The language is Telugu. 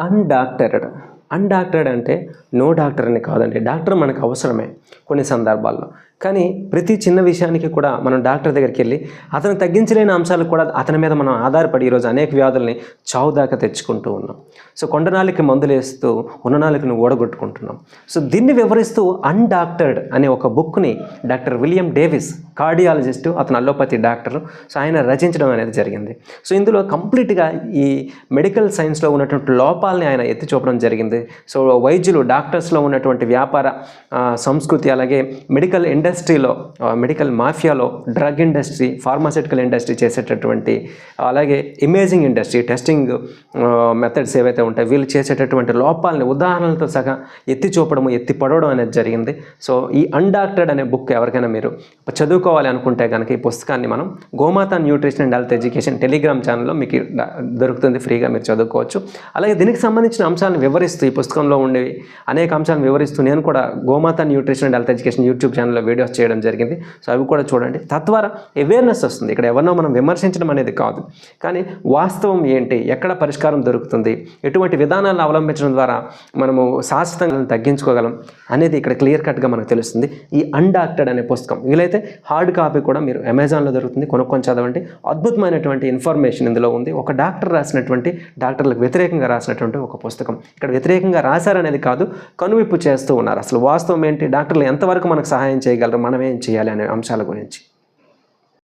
అన్డాక్టర్డ్. అన్డాక్టర్డ్ అంటే నో డాక్టర్ అని కాదండి. డాక్టర్ మనకు అవసరమే కొన్ని సందర్భాల్లో. కానీ ప్రతి చిన్న విషయానికి కూడా మనం డాక్టర్ దగ్గరికి వెళ్ళి అతను తగ్గించలేని అంశాలు కూడా అతని మీద మనం ఆధారపడి ఈరోజు అనేక వ్యాధుల్ని చావు దాకా తెచ్చుకుంటూ ఉన్నాం. సో కొండనాలికి మందులు వేస్తూ ఉన్ననాలికను ఓడగొట్టుకుంటున్నాం సో దీన్ని వివరిస్తూ అన్డాక్టర్డ్ అనే ఒక బుక్ని డాక్టర్ విలియం డేవిస్ కార్డియాలజిస్టు అతను అల్లోపతి డాక్టర్ సో ఆయన రచించడం అనేది జరిగింది. సో ఇందులో కంప్లీట్గా ఈ మెడికల్ సైన్స్లో ఉన్నటువంటి లోపాలని ఆయన ఎత్తి చూపడం జరిగింది. సో వైద్యులు డాక్టర్స్లో ఉన్నటువంటి వ్యాపార సంస్కృతి అలాగే మెడికల్ ఇండస్ట్రీలో మెడికల్ మాఫియాలో డ్రగ్ ఇండస్ట్రీ ఫార్మాసిటికల్ ఇండస్ట్రీ చేసేటటువంటి అలాగే ఇమేజింగ్ ఇండస్ట్రీ టెస్టింగ్ మెథడ్స్ ఏవైతే ఉంటాయి వీళ్ళు చేసేటటువంటి లోపాలని ఉదాహరణలతో సహా ఎత్తి చూపడము ఎత్తి పడవడం అనేది జరిగింది. సో ఈ అన్డాక్టెడ్ అనే బుక్ ఎవరికైనా మీరు చదువుకోవాలి అనుకుంటే కనుక ఈ పుస్తకాన్ని మనం Gomata nutrition and health education Telegram ఛానల్లో మీకు దొరుకుతుంది ఫ్రీగా మీరు చదువుకోవచ్చు. అలాగే దీనికి సంబంధించిన అంశాలను వివరిస్తూ ఈ పుస్తకంలో ఉండేవి అనేక అంశాలను వివరిస్తూ నేను కూడా Gomata nutrition and health education YouTube ఛానల్లో వీడియోస్ చేయడం జరిగింది. సో అవి కూడా చూడండి. తద్వారా అవేర్నెస్ వస్తుంది. ఇక్కడ ఎవరినో మనం విమర్శించడం అనేది కాదు. కానీ వాస్తవం ఏంటి? ఎక్కడ పరిష్కారం దొరుకుతుంది? ఎటువంటి విధానాలను అవలంబించడం ద్వారా మనము శాశ్వతంగా తగ్గించుకోగలం అనేది ఇక్కడ క్లియర్ కట్గా మనకు తెలుస్తుంది. ఈ అన్డాక్టెడ్ అనే పుస్తకం. వీలైతే హార్డ్ కాపీ కూడా మీరు అమెజాన్లో దొరుకుతుంది. కొనుక్కొని చదవండి. అద్భుతమైనటువంటి ఇన్ఫర్మేషన్ ఇందులో ఉంది. ఒక డాక్టర్ రాసినటువంటి డాక్టర్లకు వ్యతిరేకంగా రాసినటువంటి ఒక పుస్తకం. ఇక్కడ వ్యతిరేకంగా రాశారనేది కాదు. కనువిప్పు చేస్తూ ఉన్నారు. అసలు వాస్తవం ఏంటి? డాక్టర్లు ఎంతవరకు మనకు సహాయం చేయగలరు. మనం ఏం చేయాలి అనే అంశాల గురించి.